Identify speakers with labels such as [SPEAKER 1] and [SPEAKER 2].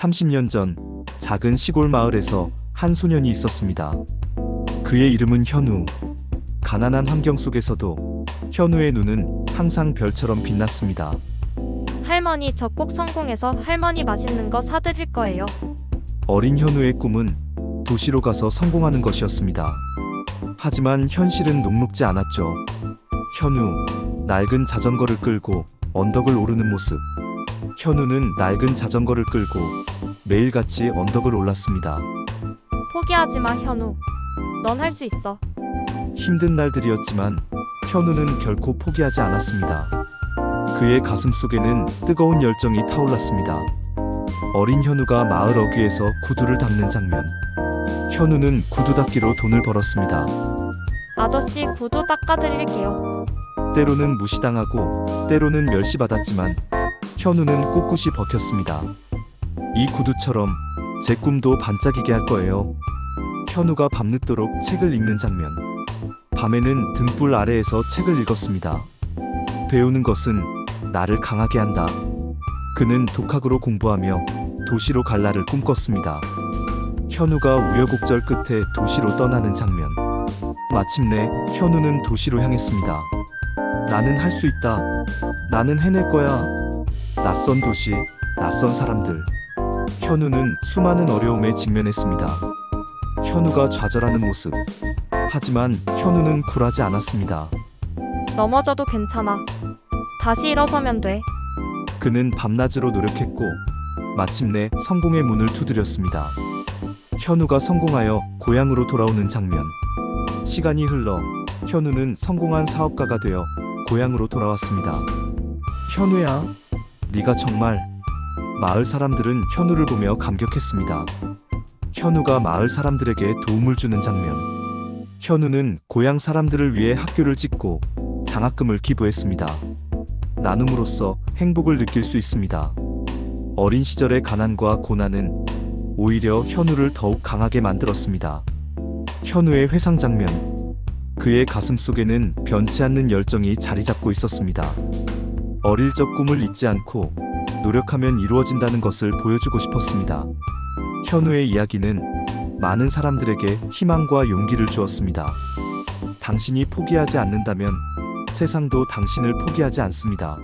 [SPEAKER 1] 30년 전 작은 시골 마을에서 한 소년이 있었습니다. 그의 이름은 현우. 가난한 환경 속에서도 현우의 눈은 항상 별처럼 빛났습니다.
[SPEAKER 2] 할머니 저 꼭 성공해서 할머니 맛있는 거 사드릴 거예요.
[SPEAKER 1] 어린 현우의 꿈은 도시로 가서 성공하는 것이었습니다. 하지만 현실은 녹록지 않았죠. 현우, 낡은 자전거를 끌고 언덕을 오르는 모습. 현우는 낡은 자전거를 끌고 매일같이 언덕을 올랐습니다.
[SPEAKER 2] 포기하지 마 현우. 넌 할 수 있어.
[SPEAKER 1] 힘든 날들이었지만 현우는 결코 포기하지 않았습니다. 그의 가슴 속에는 뜨거운 열정이 타올랐습니다. 어린 현우가 마을 어귀에서 구두를 닦는 장면. 현우는 구두 닦기로 돈을 벌었습니다.
[SPEAKER 2] 아저씨 구두 닦아드릴게요.
[SPEAKER 1] 때로는 무시당하고 때로는 멸시받았지만 현우는 꿋꿋이 버텼습니다. 이 구두처럼 제 꿈도 반짝이게 할 거예요. 현우가 밤늦도록 책을 읽는 장면. 밤에는 등불 아래에서 책을 읽었습니다. 배우는 것은 나를 강하게 한다. 그는 독학으로 공부하며 도시로 갈 날을 꿈꿨습니다. 현우가 우여곡절 끝에 도시로 떠나는 장면. 마침내 현우는 도시로 향했습니다. 나는 할 수 있다. 나는 해낼 거야. 낯선 도시, 낯선 사람들. 현우는 수많은 어려움에 직면했습니다. 현우가 좌절하는 모습. 하지만 현우는 굴하지 않았습니다.
[SPEAKER 2] 넘어져도 괜찮아. 다시 일어서면 돼.
[SPEAKER 1] 그는 밤낮으로 노력했고 마침내 성공의 문을 두드렸습니다. 현우가 성공하여 고향으로 돌아오는 장면. 시간이 흘러 현우는 성공한 사업가가 되어 고향으로 돌아왔습니다. 현우야, 네가 정말 마을 사람들은 현우를 보며 감격했습니다. 현우가 마을 사람들에게 도움을 주는 장면. 현우는 고향 사람들을 위해 학교를 짓고 장학금을 기부했습니다. 나눔으로써 행복을 느낄 수 있습니다. 어린 시절의 가난과 고난은 오히려 현우를 더욱 강하게 만들었습니다. 현우의 회상 장면. 그의 가슴 속에는 변치 않는 열정이 자리 잡고 있었습니다. 어릴 적 꿈을 잊지 않고 노력하면 이루어진다는 것을 보여주고 싶었습니다. 현우의 이야기는 많은 사람들에게 희망과 용기를 주었습니다. 당신이 포기하지 않는다면 세상도 당신을 포기하지 않습니다.